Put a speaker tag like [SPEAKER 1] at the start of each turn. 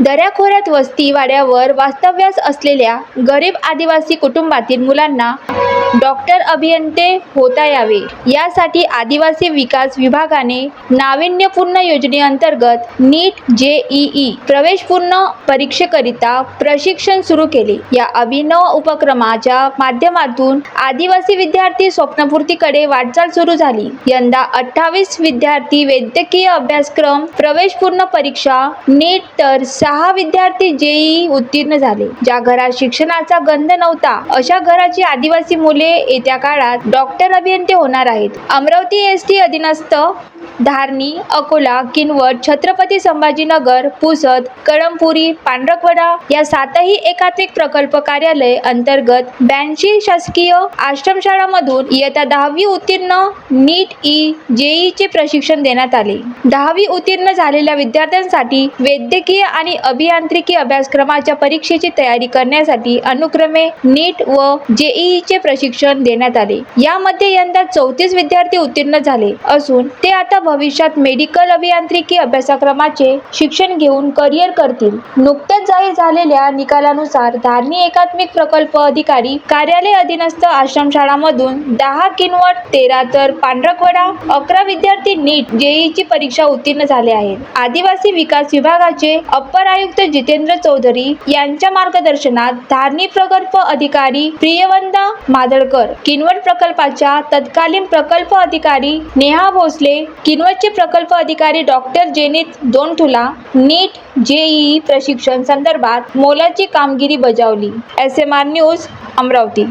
[SPEAKER 1] दऱ्याखोऱ्यात वस्ती वाड्यावर वास्तव्यास असलेल्या गरीब आदिवासी कुटुंबातील मुलांना डॉक्टर अभियंते होता यावे. यासाठी आदिवासी विकास विभागाने नाविन्यपूर्ण योजनेअंतर्गत नीट जेईई प्रवेशपूर्ण परीक्षेकरिता प्रशिक्षण सुरू केले. या अभिनव उपक्रमाच्या माध्यमातून आदिवासी विद्यार्थी स्वप्नपूर्तीकडे वाटचाल सुरू झाली. यंदा अठ्ठावीस विद्यार्थी वैद्यकीय अभ्यासक्रम प्रवेशपूर्ण परीक्षा नीट तर सहा विद्यार्थी जेई उत्तीर्ण झाले. ज्या घरात शिक्षणाचा गंध नव्हता अशा घराची आदिवासी मुले म्हणजे येत्या काळात डॉक्टर अभियंते होणार आहेत. अमरावती एस टी अधीनस्थ धारणी अकोला किनवट छत्रपती संभाजीनगर पुसद कळमपुरी पांढरकवडा या सातही एकात्मिक प्रकल्प कार्यालय अंतर्गत ब्याऐंशी शासकीय आश्रमशाळामधून इयत्ता दहावी उत्तीर्ण नीट ई जेईचे प्रशिक्षण देण्यात आले. दहावी उत्तीर्ण झालेल्या विद्यार्थ्यांसाठी वैद्यकीय आणि अभियांत्रिकी अभ्यासक्रमाच्या परीक्षेची तयारी करण्यासाठी अनुक्रमे नीट व जेईईचे प्रशिक्षण शिक्षण देण्यात आले. यामध्ये यंदा चौतीस विद्यार्थी उत्तीर्ण झाले असून ते आता भविष्यात मेडिकल अभियांत्रिकी अभ्यासक्रमाचे शिक्षण घेऊन करिअर करतील. नुकत्याच जाहीर झालेल्या निकालानुसार धारणी एकात्मिक प्रकल्प अधिकारी कार्यालय अधीनस्थ आश्रमशाळामधून दहा किनवट तेरा तर पांढरकवडा अकरा विद्यार्थी नीट जेईची परीक्षा उत्तीर्ण झाले आहेत. आदिवासी विकास विभागाचे अप्पर आयुक्त जितेंद्र चौधरी यांच्या मार्गदर्शनात धारणी प्रकल्प अधिकारी प्रियवंदा मादळकर किनवट प्रकल्पाच्या तत्कालीन प्रकल्प अधिकारी नेहा भोसले किनवटचे प्रकल्प अधिकारी डॉक्टर जेनित दोनठुला नीट जेईई प्रशिक्षण संदर्भात मोलाची कामगिरी बजावली. S M R news Amravati.